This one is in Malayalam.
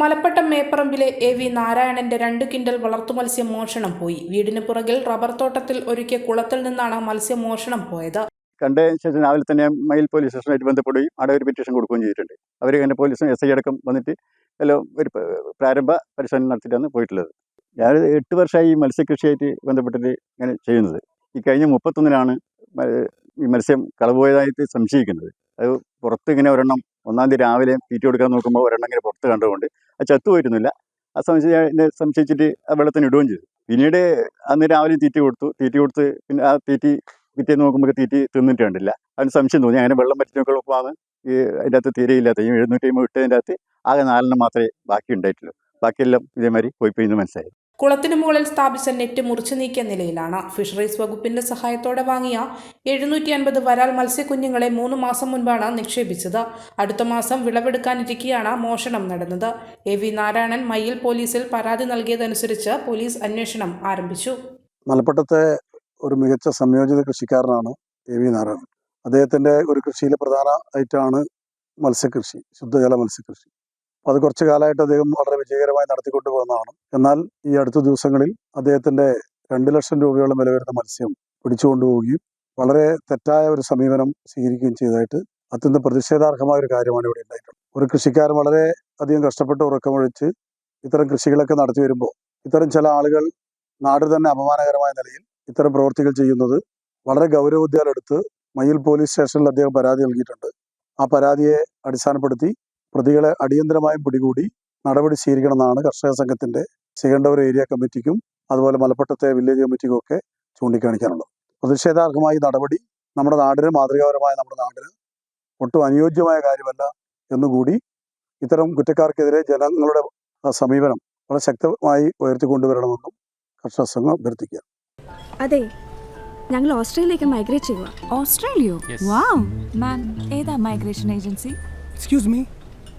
മലപ്പട്ടം മേപ്പറമ്പിലെ എ വി നാരായണന്റെ രണ്ട് കിൻഡൽ വളർത്തുമത്സ്യം മോഷണം പോയി. വീടിന് പുറകിൽ റബ്ബർ തോട്ടത്തിൽ ഒരുക്കിയ കുളത്തിൽ നിന്നാണ് മത്സ്യം മോഷണം പോയത്. കണ്ട ശേഷം രാവിലെ തന്നെ മയിൽ പോലീസ് സ്റ്റേഷനായിട്ട് ബന്ധപ്പെടുകയും അവിടെ ഒരു പെറ്റീഷൻ കൊടുക്കുകയും ചെയ്തിട്ടുണ്ട്. അവർ കഴിഞ്ഞ പോലീസും എസ് ഐ അടക്കം വന്നിട്ട് എല്ലാം ഒരു പ്രാരംഭ പരിശോധന നടത്തിയിട്ടാണ് പോയിട്ടുള്ളത്. ഞാൻ എട്ട് വർഷമായി ഈ മത്സ്യകൃഷിയായിട്ട് ബന്ധപ്പെട്ടിട്ട് ഇങ്ങനെ ചെയ്യുന്നത്. ഈ കഴിഞ്ഞ മുപ്പത്തൊന്നിനാണ് ഈ മത്സ്യം കളവുപോയതായിട്ട് സംശയിക്കുന്നത്. അത് പുറത്ത് ഇങ്ങനെ ഒരെണ്ണം ഒന്നാം തീയതി രാവിലെ തീറ്റ കൊടുക്കാൻ നോക്കുമ്പോൾ ഒരെണ്ണം ഇങ്ങനെ പുറത്ത് കണ്ടുകൊണ്ട് അത് ചത്തുപോയിരുന്നില്ല. ആ സംശയ സംശയിച്ചിട്ട് ആ വെള്ളത്തിന് ഇടുകയും ചെയ്തു. പിന്നീട് അന്ന് രാവിലെ തീറ്റി കൊടുത്തു. തീറ്റി കൊടുത്ത് പിന്നെ ആ തീറ്റി പിറ്റേന്ന് നോക്കുമ്പോൾ തീറ്റി തിന്നിട്ട് കണ്ടില്ല. അതിന് സംശയം തോന്നി. അങ്ങനെ വെള്ളം പറ്റി നോക്കുമ്പോഴാണ് ഈ അതിന്റെ അകത്ത് തീരെയില്ലാത്ത ഈ എഴുന്നൂറ്റി അമ്പത് ഇട്ടതിന്റെ അകത്ത് ആകെ നാലെണ്ണം മാത്രമേ ബാക്കി ഉണ്ടായിട്ടുള്ളൂ. ബാക്കിയെല്ലാം ഇതേമാതിരി പോയി പോയി എന്ന് മനസ്സിലായി. കുളത്തിനു മുകളിൽ സ്ഥാപിച്ച നെറ്റ് മുറിച്ചു നീക്കിയ നിലയിലാണ്. ഫിഷറീസ് വകുപ്പിന്റെ സഹായത്തോടെ വാങ്ങിയ എഴുന്നൂറ്റി അൻപത് വരാൽ മത്സ്യക്കുഞ്ഞുങ്ങളെ മൂന്ന് മാസം മുൻപാണ് നിക്ഷേപിച്ചത്. അടുത്ത മാസം വിളവെടുക്കാനിരിക്കെയാണ് മോഷണം നടന്നത്. എ വി നാരായണൻ മയ്യിൽ പോലീസിൽ പരാതി നൽകിയതനുസരിച്ച് പോലീസ് അന്വേഷണം ആരംഭിച്ചു. മലപ്പുറത്തെ ഒരു മികച്ച സംയോജിത കൃഷിക്കാരനാണ് എ വി നാരായണൻ. അദ്ദേഹത്തിന്റെ ഒരു കൃഷിയിലെ പ്രധാന ഐറ്റമാണ് മത്സ്യകൃഷി ശുദ്ധജല മത്സ്യകൃഷി. അത് കുറച്ച് കാലമായിട്ട് അദ്ദേഹം വളരെ വിജയകരമായി നടത്തിക്കൊണ്ടു പോകുന്നതാണ്. എന്നാൽ ഈ അടുത്ത ദിവസങ്ങളിൽ അദ്ദേഹത്തിന്റെ രണ്ട് ലക്ഷം രൂപയോളം വില വരുന്ന മത്സ്യം പിടിച്ചുകൊണ്ടുപോവുകയും വളരെ തെറ്റായ ഒരു സമീപനം സ്വീകരിക്കുകയും ചെയ്തതായിട്ട് അത്യന്തം പ്രതിഷേധാർഹമായ ഒരു കാര്യമാണ് ഇവിടെ ഉണ്ടായിട്ടുള്ളത്. ഒരു കൃഷിക്കാരൻ വളരെ അധികം കഷ്ടപ്പെട്ട് ഉറക്കമൊഴിച്ച് ഇത്തരം കൃഷികളൊക്കെ നടത്തി വരുമ്പോൾ ഇത്തരം ചില ആളുകൾ നാട് തന്നെ അപമാനകരമായ നിലയിൽ ഇത്തരം പ്രവൃത്തികൾ ചെയ്യുന്നത് വളരെ ഗൗരവോദ്യാലെടുത്ത് മയിൽ പോലീസ് സ്റ്റേഷനിൽ അദ്ദേഹം പരാതി നൽകിയിട്ടുണ്ട്. ആ പരാതിയെ അടിസ്ഥാനപ്പെടുത്തി പ്രതികളെ അടിയന്തരമായും പിടികൂടി നടപടി സ്വീകരിക്കണമെന്നാണ് കർഷക സംഘത്തിന്റെ സിഗണ്ടവർ ഏരിയ കമ്മിറ്റിക്കും അതുപോലെ മലപ്പട്ടത്തെ വില്ലേജ് കമ്മിറ്റിക്കും ഒക്കെ ചൂണ്ടിക്കാണിക്കാനുള്ളത്. പ്രതിഷേധാർഹമായ നടപടി നമ്മുടെ നാടിന് മാതൃകാപരമായ നമ്മുടെ നാടിന് ഒട്ടും അനുയോജ്യമായ കാര്യമല്ല എന്നുകൂടി ഇത്തരം കുറ്റക്കാർക്കെതിരെ ജനങ്ങളുടെ സമീപനം വളരെ ശക്തമായി ഉയർത്തിക്കൊണ്ടുവരണമെന്നും കർഷക സംഘം അഭ്യർത്ഥിക്കുക. അതെ ഞങ്ങൾ ഓസ്ട്രേലിയയിലേക്ക് മൈഗ്രേറ്റ് ചെയ്യുക ഓസ്ട്രേലിയോ? വാം വാവ്. മാം ഏതാ മൈഗ്രേഷൻ ഏജൻസി? Excuse me